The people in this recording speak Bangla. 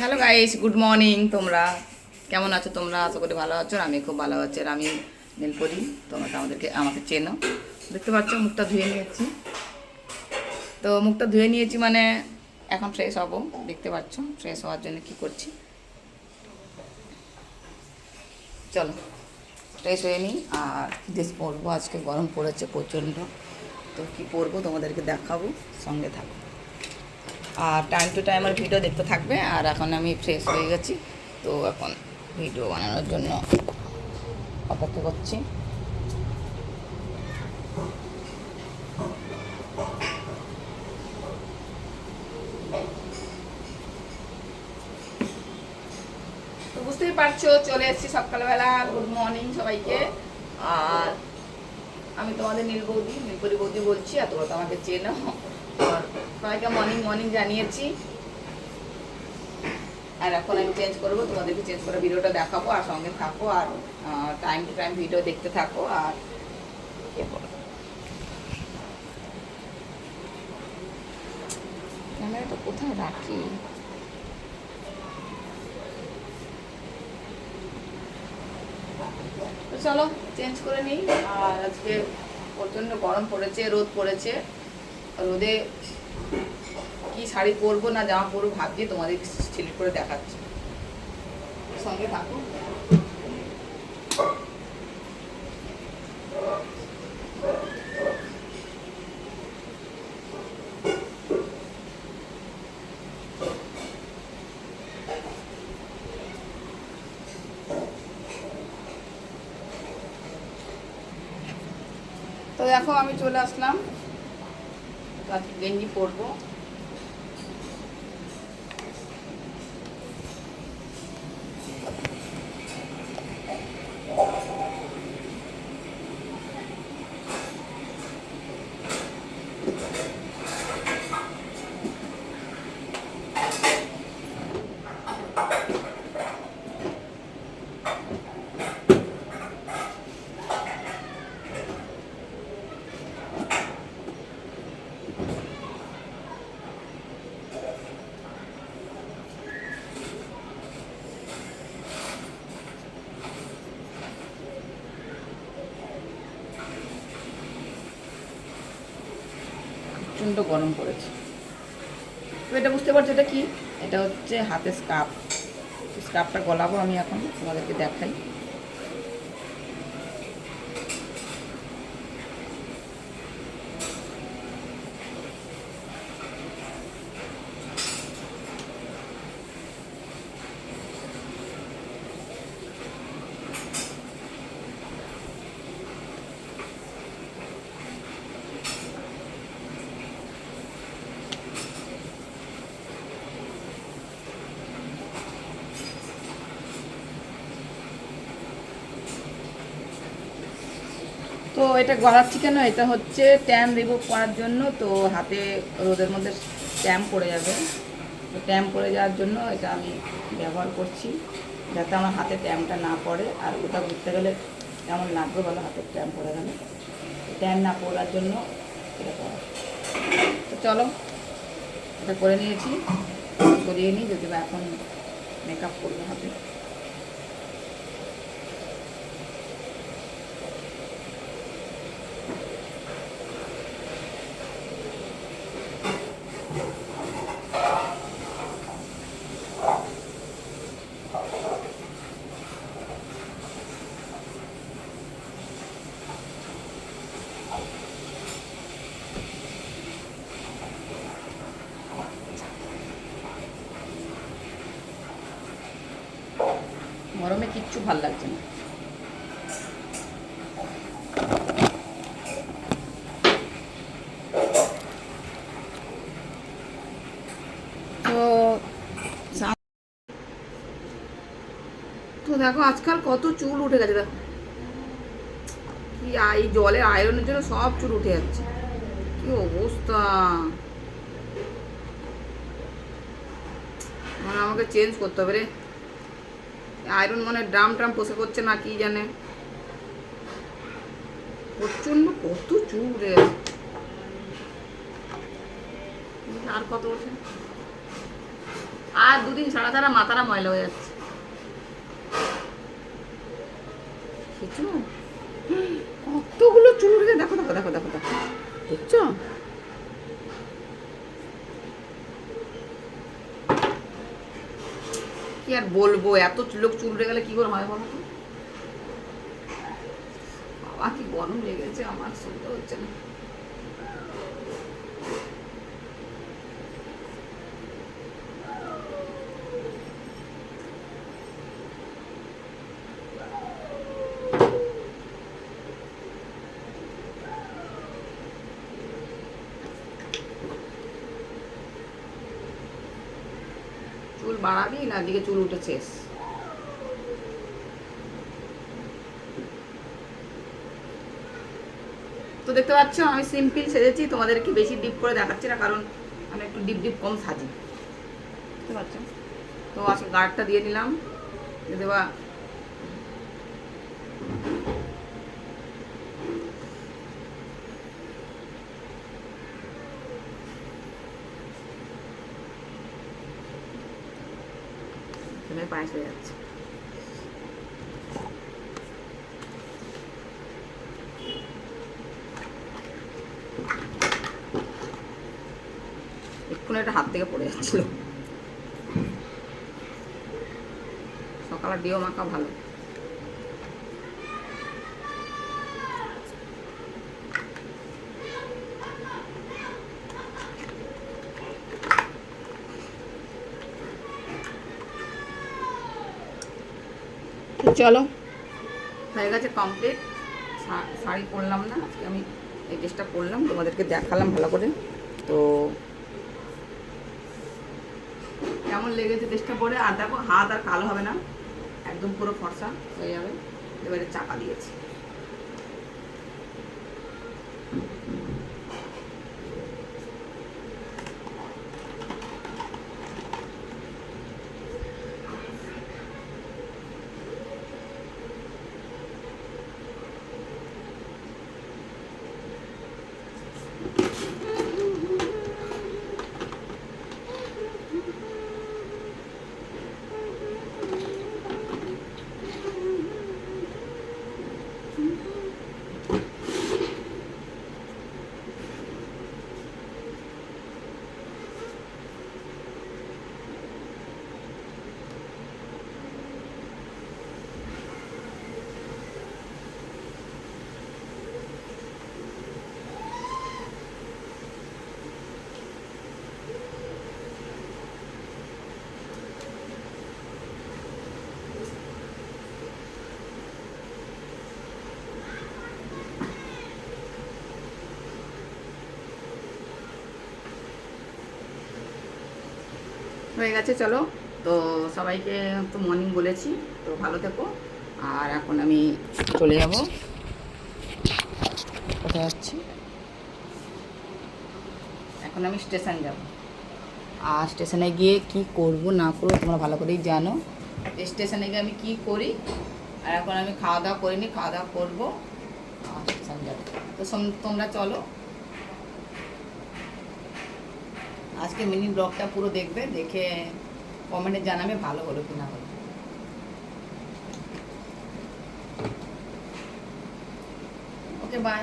হ্যালো গাইস গুড মর্নিং তোমরা। কেমন আছো তোমরা? আশা করি ভালো আছো আমি খুব ভালো আছি। আর আমি নীলপরি, তোমরা তো আমাদেরকে আমাকে চেনো। দেখতে পাচ্ছ, মুখটা ধুয়ে নিয়েছি। তো মুখটা ধুয়ে নিয়েছি মানে এখন ফ্রেশ হব, দেখতে পাচ্ছ ফ্রেশ হওয়ার জন্য কি করছি। চলো ফ্রেশ হয়ে নিই। আর ড্রেস পরবো? আজকে গরম পড়েছে প্রচণ্ড। তো কি পরবো? তোমাদেরকে দেখাবো। সঙ্গে থাকো। আর টাইম টু টাইম আমার ভিডিও দেখতে থাকবে, আর এখন আমি ফ্রেশ হয়ে গেছি। তো এখন ভিডিও বানানোর জন্য অপেক্ষা করছি। তো বুঝতেই পারছ, চলে এসেছি সকালবেলা। গুড মর্নিং সবাইকে। আর আমি তোমাদের নীল বৌদি নীলপরি বৌদি বলছি, আর তোমরা তো আমাকে চেনো। আর সবাইকে মর্নিং মর্নিং জানিয়েছি। আর এখন আমি চেঞ্জ করব, তোমাদেরকে চেঞ্জ করে ভিডিওটা দেখাবো, আর সঙ্গে থাকো, আর টাইম টু টাইম ভিডিও দেখতে থাকো, আর ক্যামেরাটা কোথায় রাখি? চলো চেঞ্জ করে নিই। আর আজকে প্রচণ্ড গরম পড়েছে, রোদ পড়েছে। রোদে কি শাড়ি পরবো না জামা পরবো ভাবছি, তোমাদের সিলেক্ট করে দেখাচ্ছি। সঙ্গে থাকো তো দেখো, আমি চলে আসলাম। গেঞ্জি পরবো প্রচণ্ড গরম পড়েছে। তো এটা বুঝতে পারছ, এটা কি? এটা হচ্ছে হাতে স্কার্ফ। স্কার্ফটা গলাবো আমি এখন, তোমাদেরকে দেখাই। তো এটা গলাচ্ছি কেন? এটা হচ্ছে ট্যাম রিমুভ করার জন্য, তো হাতে রোদের মধ্যে ট্যাম পড়ে যাবে। তো ট্যাম পড়ে যাওয়ার জন্য এটা আমি ব্যবহার করছি, যাতে আমার হাতে ট্যামটা না পড়ে, আর কোথাও ঘুরতে গেলে কেমন লাগবে বলো হাতের ট্যাম পড়ে গেলে। ট্যাম না পড়ার জন্য এটা করা। তো চলো, এটা করে নিয়েছি করিয়ে নিই, যদি বা এখন মেকআপ করবে হাতে গরমে কিচ্ছু ভালো লাগছে না। তো দেখো আজকাল কত চুল উঠে গেছে, দেখো। কি জলের আয়রনের জন্য সব চুল উঠে যাচ্ছে। কি অবস্থা। আমাকে চেঞ্জ করতে হবে রে। আয়রন মানে ড্রাম ট্রাম পোষে করছে না, কি জানে? প্রচণ্ড কত চুল রে। আর কত বছর আর দুদিন ছাড়া ছাড়া মাথাটা ময়লা হয়ে যাচ্ছে। কতগুলো চুল দেখো দেখো দেখো দেখো দেখো। দেখছ? কি আর বলব? এত লোক চুল উঠে গেলে কি করে হয় বলো তো? বাবা, কি গরম লেগেছে আমার সুন্দর হচ্ছে না। বাড়াবি না দিকে চুল উঠে শেষ। তো দেখতে পাচ্ছ, আমি সিম্পল সেজেছি, তোমাদেরকে বেশি ডিপ করে দেখাচ্ছি না, কারণ আমি একটু ডিপ ডিপ কম সাজি। বুঝতে পারছ তো আজকে গার্ডটা দিয়ে নিলাম। দেবা এখানে পায়েস হয়ে যাচ্ছে এক্ষুনি একটা হাত থেকে পড়ে যাচ্ছিল। সকালে ডিও মাখা ভালো। চলো। হয়ে গেছে কমপ্লিট শাড়ি পরলাম না, আজকে আমি এই ড্রেসটা পরলাম, তোমাদেরকে দেখালাম ভালো করে। তো কেমন লেগেছে ড্রেসটা পরে? আর দেখো, হাত আর কালো হবে না, একদম পুরো ফর্সা হয়ে যাবে। এবারে চাপা দিয়েছি। হয়ে গেছে, চলো। তো সবাইকে তো মর্নিং বলেছি, তো ভালো থেকো। আর এখন আমি চলে যাব। কোথায় যাচ্ছি? এখন আমি স্টেশন যাব। আর স্টেশনে গিয়ে কি করব, না করব, তোমরা ভালো করেই জানো। স্টেশনে গিয়ে আমি কি করি, আর এখন আমি খাওয়া দাওয়া করিনি, খাওয়া দাওয়া করব। আর স্টেশন যাব। তো তোমরা চলো। আজকে মিনি ব্লগটা পুরো দেখবে, দেখে কমেন্টে জানাবে ভালো হলো কি না হলো ওকে বাই